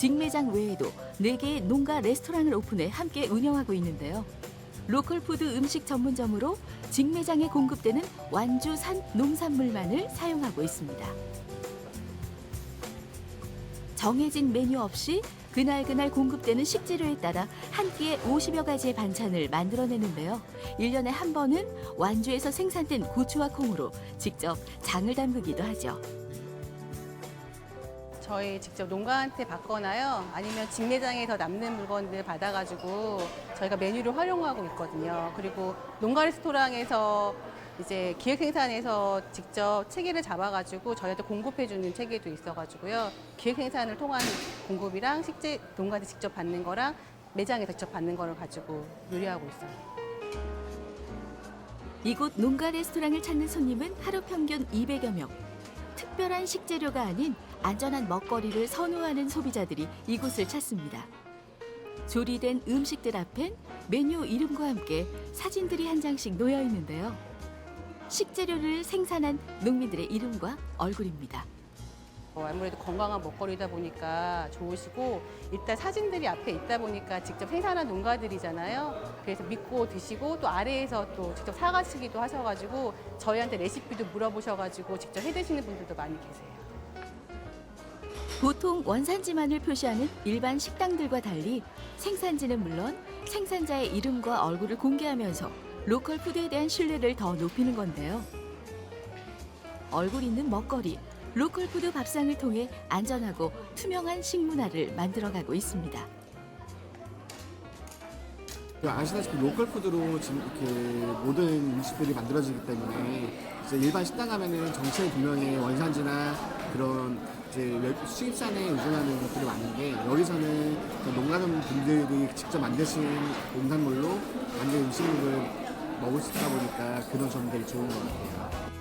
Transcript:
직매장 외에도 4개의 농가 레스토랑을 오픈해 함께 운영하고 있는데요. 로컬 푸드 음식 전문점으로 직매장에 공급되는 완주산 농산물만을 사용하고 있습니다. 정해진 메뉴 없이 그날그날 공급되는 식재료에 따라 한 끼에 50여 가지의 반찬을 만들어내는데요. 1년에 한 번은 완주에서 생산된 고추와 콩으로 직접 장을 담그기도 하죠. 저희 직접 농가한테 받거나요. 아니면 직매장에서 남는 물건들 받아가지고 저희가 메뉴를 활용하고 있거든요. 그리고 농가 레스토랑에서 이제 기획 생산에서 직접 체계를 잡아가지고 저희한테 공급해주는 체계도 있어가지고요. 기획 생산을 통한 공급이랑 식재 농가한테 직접 받는 거랑 매장에서 직접 받는 거를 가지고 요리하고 있어요. 이곳 농가 레스토랑을 찾는 손님은 하루 평균 200여 명. 특별한 식재료가 아닌 안전한 먹거리를 선호하는 소비자들이 이곳을 찾습니다. 조리된 음식들 앞엔 메뉴 이름과 함께 사진들이 한 장씩 놓여 있는데요. 식재료를 생산한 농민들의 이름과 얼굴입니다. 어, 아무래도 건강한 먹거리다 보니까 좋으시고 일단 사진들이 앞에 있다 보니까 직접 생산한 농가들이잖아요. 그래서 믿고 드시고 또 아래에서 또 직접 사가시기도 하셔가지고 저희한테 레시피도 물어보셔가지고 직접 해드시는 분들도 많이 계세요. 보통 원산지만을 표시하는 일반 식당들과 달리 생산지는 물론 생산자의 이름과 얼굴을 공개하면서 로컬 푸드에 대한 신뢰를 더 높이는 건데요. 얼굴 있는 먹거리, 로컬 푸드 밥상을 통해 안전하고 투명한 식문화를 만들어가고 있습니다. 그 아시다시피 로컬 푸드로 지금 이렇게 모든 음식들이 만들어지기 때문에 이제 일반 식당 가면은 정체불명의 원산지나 그런 이제 외- 수입산에 의존하는 것들이 많은데 여기서는 그 농가는 분들이 직접 만드신 농산물로 만든 음식물을 먹을 수 있다 보니까 그런 점들이 좋은 것 같아요.